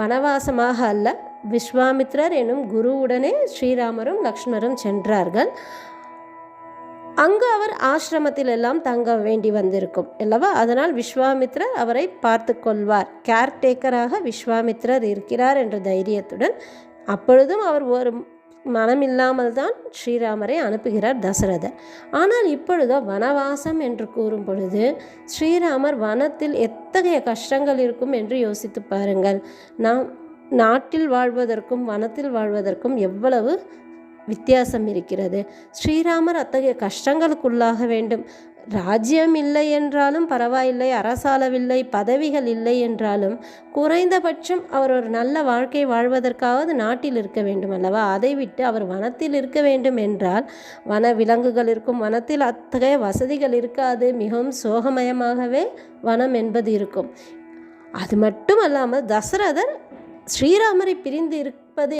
வனவாசமாக அல்ல விஸ்வாமித்ரர் எனும் குருவுடனே ஸ்ரீராமரும் லக்ஷ்மணரும் சென்றார்கள். அங்கு அவர் ஆசிரமத்தில் எல்லாம் தங்க வேண்டி வந்திருக்கும் அல்லவா? அதனால் விஸ்வாமித்ரர் அவரை பார்த்து கொள்வார். கேர்டேக்கராக விஸ்வாமித்ரர் இருக்கிறார் என்ற தைரியத்துடன் அப்பொழுதும் அவர் ஒரு மனமில்லாமல் தான் ஸ்ரீராமரை அனுப்புகிறார் தசரதர். ஆனால் இப்பொழுதோ வனவாசம் என்று கூறும் பொழுது ஸ்ரீராமர் வனத்தில் எத்தகைய கஷ்டங்கள் இருக்கும் என்று யோசித்து பாருங்கள். நாம் நாட்டில் வாழ்வதற்கும் வனத்தில் வாழ்வதற்கும் எவ்வளவு வித்தியாசம் இருக்கிறது. ஸ்ரீராமர் அத்தகைய கஷ்டங்களுக்குள்ளாக வேண்டும். ராஜ்யம் இல்லை என்றாலும் பரவாயில்லை அரசாளவில்லை பதவிகள் இல்லை என்றாலும் குறைந்தபட்சம் அவர் ஒரு நல்ல வாழ்க்கை வாழ்வதற்காவது நாட்டில் இருக்க வேண்டும் அல்லவா? அதை விட்டு அவர் வனத்தில் இருக்க வேண்டும் என்றால் வன விலங்குகள் இருக்கும் வனத்தில் அத்தகைய வசதிகள் இருக்காது மிகவும் சோகமயமாகவே வனம் என்பது இருக்கும். அது மட்டும் அல்லாமல் தசரதர் ஸ்ரீராமரை பிரிந்து இருப்பது